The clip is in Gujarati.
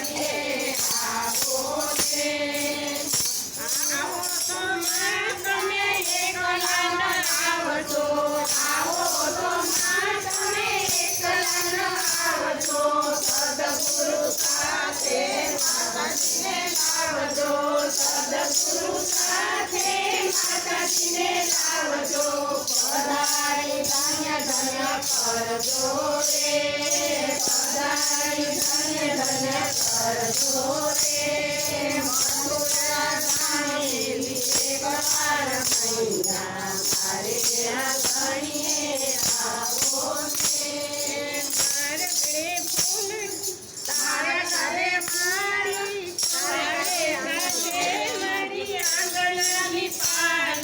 Sunday. કરજો રે